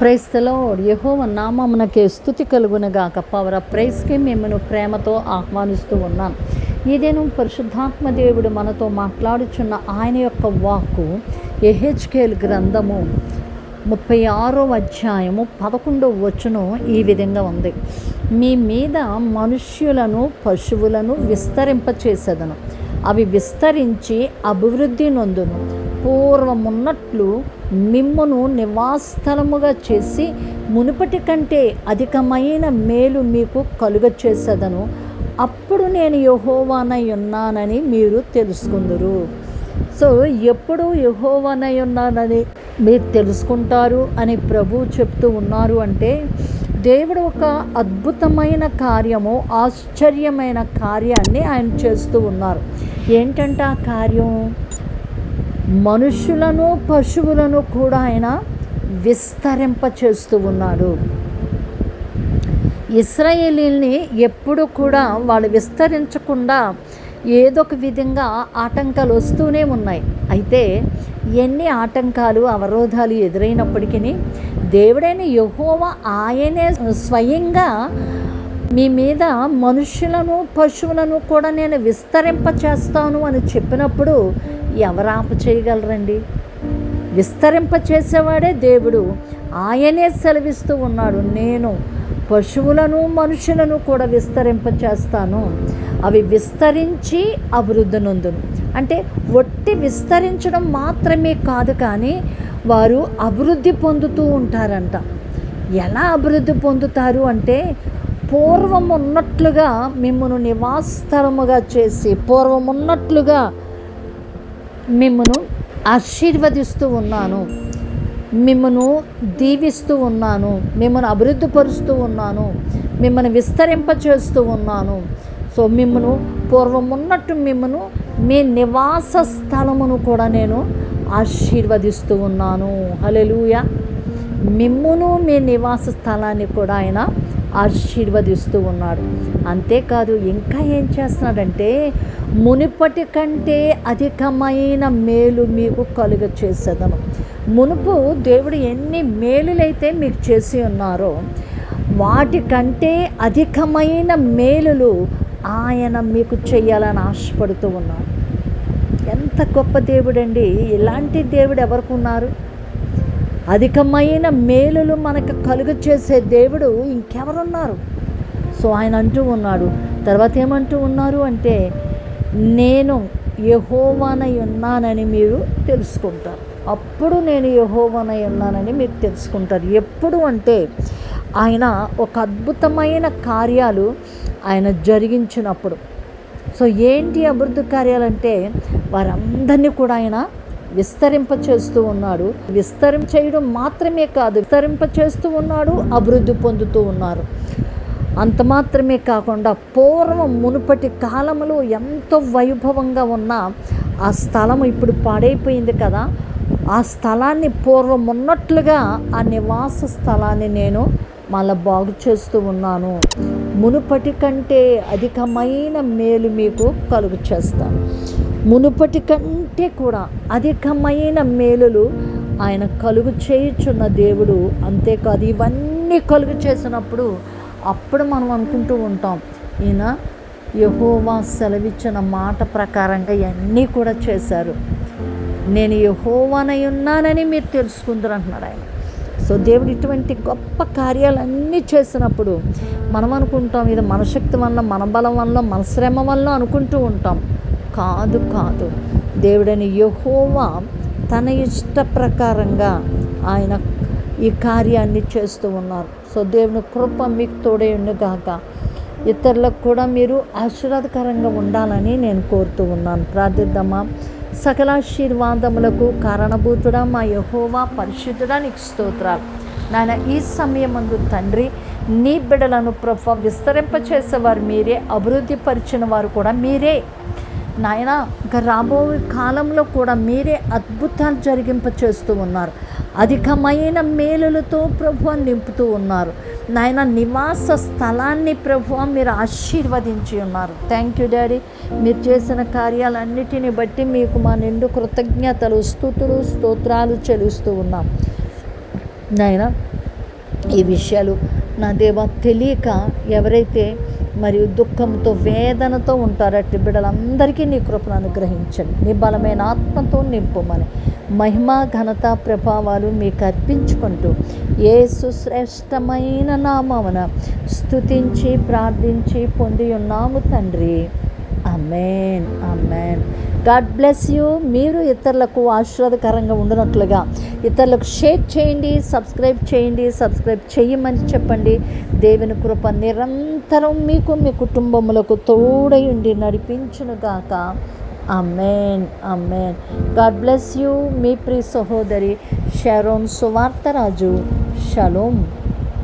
ప్రైస్తలో యహోవ నామమునకే స్థుతి కలుగునగాక. పవర ప్రైస్కి మిమ్మను ప్రేమతో ఆహ్వానిస్తూ ఉన్నాం. ఇదేను పరిశుద్ధాత్మ దేవుడు మనతో మాట్లాడుచున్న ఆయన యొక్క వాక్కు ఎహెచ్కేల్ గ్రంథము ముప్పై ఆరో అధ్యాయము పదకొండవ వచనం ఈ విధంగా ఉంది. మీ మీద మనుష్యులను పశువులను విస్తరింపచేసేదను. అవి విస్తరించి అభివృద్ధి నొందును. పూర్వమున్నట్లు మిమ్మును నివాసస్థలముగా చేసి మునుపటి కంటే అధికమైన మేలు మీకు కలుగ చేసేదను అప్పుడు నేను యహోవానై ఉన్నానని మీరు తెలుసుకుందరు. సో ఎప్పుడు యహోవానై ఉన్నానని మీరు తెలుసుకుంటారు అని ప్రభు చెప్తూ ఉన్నారు అంటే దేవుడు ఒక అద్భుతమైన కార్యము ఆశ్చర్యమైన కార్యాన్ని ఆయన చేస్తూ ఉన్నారు. ఏంటంటే ఆ కార్యం? మనుషులను పశువులను కూడా ఆయన విస్తరింప చేస్తూ ఉన్నాడు. ఇస్రాయేలీల్ని ఎప్పుడు కూడా వాళ్ళు విస్తరించకుండా ఏదో ఒక విధంగా ఆటంకాలు వస్తూనే ఉన్నాయి. అయితే ఎన్ని ఆటంకాలు అవరోధాలు ఎదురైనప్పటికీ దేవుడైన యహోవ ఆయనే స్వయంగా మీ మీద మనుషులను పశువులను కూడా నేను విస్తరింప చేస్తాను అని చెప్పినప్పుడు ఎవరు ఆప చేయగలరండి? విస్తరింప చేసేవాడే దేవుడు. ఆయనే సెలవిస్తూ ఉన్నాడు. నేను పశువులను మనుషులను కూడా విస్తరింప చేస్తాను అవి విస్తరించి అభివృద్ధి నొందును అంటే ఒట్టి విస్తరించడం మాత్రమే కాదు కానీ వారు అభివృద్ధి పొందుతూ ఉంటారంట. ఎలా అభివృద్ధి పొందుతారు అంటే పూర్వం ఉన్నట్లుగా మిమ్మను నివాసస్థలముగా చేసి పూర్వం ఉన్నట్లుగా మిమ్మను ఆశీర్వదిస్తూ ఉన్నాను. మిమ్మను దీవిస్తూ ఉన్నాను. మిమ్మను అభివృద్ధిపరుస్తూ ఉన్నాను. మిమ్మల్ని విస్తరింపచేస్తూ ఉన్నాను. సో మిమ్మను పూర్వం ఉన్నట్టు మిమ్మను మీ నివాస స్థలమును కూడా నేను ఆశీర్వదిస్తూ ఉన్నాను. హలెలూయ మిమ్మును మీ నివాస స్థలాన్ని కూడా ఆయన ఆశీర్వదిస్తూ ఉన్నాడు. అంతేకాదు ఇంకా ఏం చేస్తున్నాడంటే మునుపటి కంటే అధికమైన మేలు మీకు కలుగ చేసేదను మునుపు దేవుడు ఎన్ని మేలులైతే మీకు చేసి ఉన్నారో వాటికంటే అధికమైన మేలులు ఆయన మీకు చేయాలని ఆశపడుతూ ఉన్నాడు ఎంత గొప్ప దేవుడండి! ఇలాంటి దేవుడు ఎవరికి ఉన్నారు? అధికమైన మేలులు మనకు కలుగు చేసే దేవుడు ఇంకెవరున్నారు? సో ఆయన అంటూ ఉన్నాడు. తర్వాత ఏమంటూ ఉన్నారు అంటే నేను యహోవానై ఉన్నానని మీరు తెలుసుకుంటారు. అప్పుడు నేను యహోవానై ఉన్నానని మీరు తెలుసుకుంటారు. ఎప్పుడు అంటే ఆయన ఒక అద్భుతమైన కార్యాలు ఆయన జరిగించినప్పుడు. సో ఏంటి అభివృద్ధి కార్యాలంటే వారందరినీ కూడా ఆయన విస్తరింప చేస్తూ ఉన్నాడు. విస్తరింప చేయడం మాత్రమే కాదు విస్తరింప చేస్తూ ఉన్నాడు అభివృద్ధి పొందుతూ ఉన్నారు. అంత మాత్రమే కాకుండా పూర్వం మునుపటి కాలంలో ఎంతో వైభవంగా ఉన్న ఆ స్థలం ఇప్పుడు పాడైపోయింది కదా. ఆ స్థలాన్ని పూర్వం ఉన్నట్లుగా ఆ నివాస స్థలాన్ని నేను మళ్ళీ బాగు చేస్తూ ఉన్నాను. మునుపటి కంటే అధికమైన మేలు మీకు కలుగు చేస్తాను. మునుపటి కంటే కూడా అధికమైన మేలులు ఆయన కలుగు చేయుచున్న దేవుడు అంతేకాదు ఇవన్నీ కలుగు చేసినప్పుడు అప్పుడు మనం అనుకుంటూ ఉంటాం ఈయన యహోవా సెలవిచ్చిన మాట ప్రకారంగా ఇవన్నీ కూడా చేశారు. నేను యహోవానై ఉన్నానని మీరు తెలుసుకుందరు అంటున్నాడు ఆయన. సో దేవుడు ఇటువంటి గొప్ప కార్యాలన్నీ చేసినప్పుడు మనం అనుకుంటాం ఇది మన శక్తి వల్ల మన బలం వల్ల మన శ్రమ వల్ల అనుకుంటూ ఉంటాం. కాదు కాదు. దేవుడని యహోవా తన ఇష్ట ప్రకారంగా ఆయన ఈ కార్యాన్ని చేస్తూ ఉన్నారు. సో దేవుని కృప మీకు తోడే గాక ఇతరులకు కూడా మీరు ఆశీర్వాదకరంగా ఉండాలని నేను కోరుతూ ఉన్నాను. ప్రార్థిద్దామా? సకలాశీర్వాదములకు కారణభూతుడా మా యహోవా పరిశుద్ధుడా నీకు స్తోత్రాలు. నాయన ఈ సమయమందు తండ్రి నీ బిడలను ప్రభ విస్తరింపచేసేవారు మీరే అభివృద్ధి పరిచిన వారు కూడా మీరే. నాయన ఇంకా రాబోయే కాలంలో కూడా మీరే అద్భుతాలు జరిగింప చేస్తూ ఉన్నారు. అధికమైన మేలులతో ప్రభు నింపుతూ ఉన్నారు. నాయన నివాస స్థలాన్ని ప్రభు మీరు ఆశీర్వదించి ఉన్నారు. థ్యాంక్ యూ డాడీ మీరు చేసిన కార్యాలన్నిటిని బట్టి మీకు మా నిండు కృతజ్ఞతలు స్థుతులు స్తోత్రాలు చెల్లిస్తూ ఉన్నాం. నాయన ఈ విషయాలు నా దేవ తెలియక ఎవరైతే మరియు దుఃఖంతో వేదనతో ఉంటారు. అట్టి బిడ్డలందరికీ నీ కృపను అనుగ్రహించండి. నీ బలమైన ఆత్మతో నింపుమని మహిమ ఘనత ప్రభావాలు మీకు అర్పించుకుంటూ ఏ శ్రేష్టమైన నామమున స్థుతించి ప్రార్థించి పొంది ఉన్నాము తండ్రి. Amen amen God bless you. మీరు ఇతరులకు ఆశీర్వాదకరంగా ఉండనట్లుగా. ఇతరులకు షేర్ చేయండి సబ్స్క్రైబ్ చేయండి సబ్స్క్రైబ్ చేయమని చెప్పండి. దేవుని కృప నిరంతరం మీకు మీ కుటుంబములకు తోడై ఉండి నడిపించునుగాక amen amen God bless you మీ ప్రియ సహోదరి షరోన్ సువార్తరాజు. షలోం.